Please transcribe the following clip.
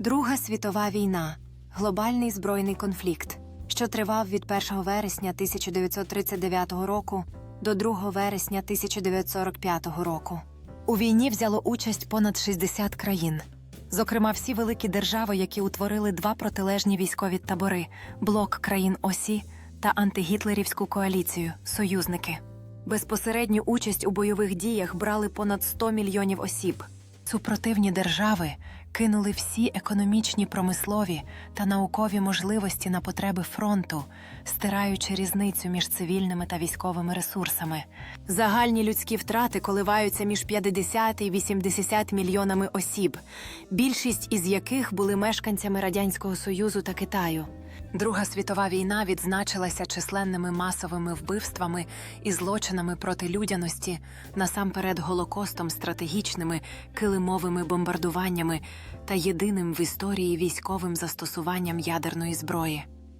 Друга світова війна глобальний збройний конфлікт, що тривав від 1 вересня 1939 року до 2 вересня 1945 року. У війні взяло участь понад 60 країн. Зокрема, всі великі держави, які утворили два протилежні військові табори блок країн Осі та антигітлерівську коаліцію союзники. Безпосередню участь у бойових діях брали понад 100 мільйонів осіб. Супротивні держави кинули всі економічні, промислові та наукові можливості на потреби фронту, стираючи різницю між цивільними та військовими ресурсами. Загальні людські втрати коливаються між 50 і 80 мільйонами осіб, більшість із яких були мешканцями Радянського Союзу та Китаю. Друга світова війна відзначилася численними масовими вбивствами і злочинами проти людяності, насамперед голокостом, стратегічними килимовими бомбардуваннями та єдиним в історії військовим застосуванням ядерної зброї.